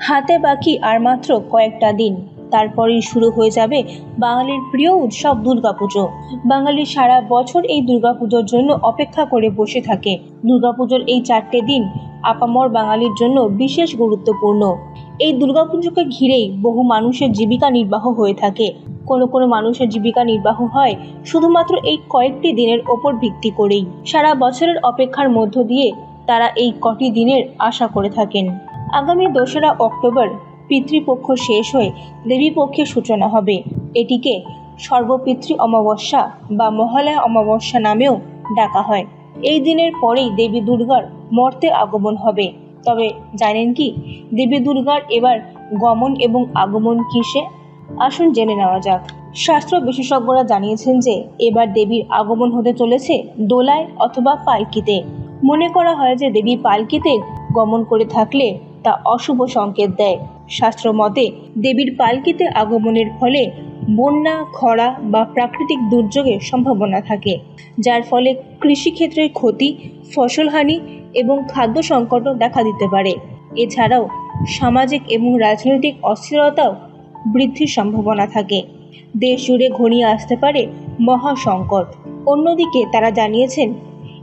হাতে বাকি আর মাত্র কয়েকটা দিন। তারপরেই শুরু হয়ে যাবে বাঙালির প্রিয় উৎসব দুর্গাপুজো। বাঙালি সারা বছর এই দুর্গাপুজোর জন্য অপেক্ষা করে বসে থাকে। দুর্গাপুজোর এই চারটে দিন আপামর বাঙালির জন্য বিশেষ গুরুত্বপূর্ণ। এই দুর্গাপুজোকে ঘিরেই বহু মানুষের জীবিকা নির্বাহ হয়ে থাকে। কোনো কোনো মানুষের জীবিকা নির্বাহ হয় শুধুমাত্র এই কয়েকটি দিনের ওপর ভিত্তি করেই। সারা বছরের অপেক্ষার মধ্য দিয়ে তারা এই কটি দিনের আশা করে থাকেন। আগামী দোসরা অক্টোবর পিতৃপক্ষ শেষ হয়ে দেবীপক্ষের সূচনা হবে। এটিকে সর্বপিতৃ অমাবস্যা বা মহালয়া অমাবস্যা নামেও ডাকা হয়। এই দিনের পরেই দেবী দুর্গার মর্তে আগমন হবে। তবে জানেন কি, দেবী দুর্গার এবার গমন এবং আগমন কিসে? আসুন জেনে নেওয়া যাক। শাস্ত্র বিশেষজ্ঞরা জানিয়েছেন যে, এবার দেবীর আগমন হতে চলেছে দোলায় অথবা পালকিতে। মনে করা হয় যে দেবী পালকিতে গমন করে থাকলে তা অশুভ সংকেত দেয়। শাস্ত্র মতে দেবীর পালকিতে আগমনের ফলে বন্যা, খরা বা প্রাকৃতিক দুর্যোগের সম্ভাবনা থাকে, যার ফলে কৃষিক্ষেত্রের ক্ষতি, ফসলহানি এবং খাদ্য সংকটও দেখা দিতে পারে। এছাড়াও, সামাজিক এবং রাজনৈতিক অস্থিরতাও বৃদ্ধির সম্ভাবনা থাকে। দেশ জুড়ে ঘনিয়ে আসতে পারে মহা সংকট অন্যদিকে তারা জানিয়েছেন,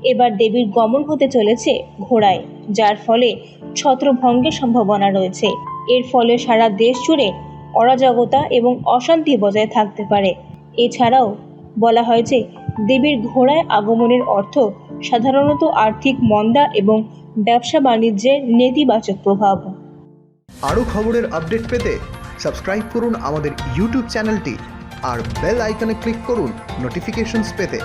এবার দেবীর গমন হতে চলেছে ঘোড়ায়। যার ফলে ছত্রভঙ্গের সম্ভাবনা রয়েছে। এর ফলে সারা দেশ জুড়ে অরাজকতা এবং অশান্তি বজায় থাকতে পারে। এছাড়াও বলা হয় যে, দেবীর ঘোড়ায় আগমনের অর্থ সাধারণত আর্থিক মন্দা এবং ব্যবসা বাণিজ্যের নেতিবাচক প্রভাব। আরও খবরের আপডেট পেতে সাবস্ক্রাইব করুন আমাদের ইউটিউব চ্যানেলটি আর বেল আইকনে ক্লিক করুন নোটিফিকেশনস পেতে।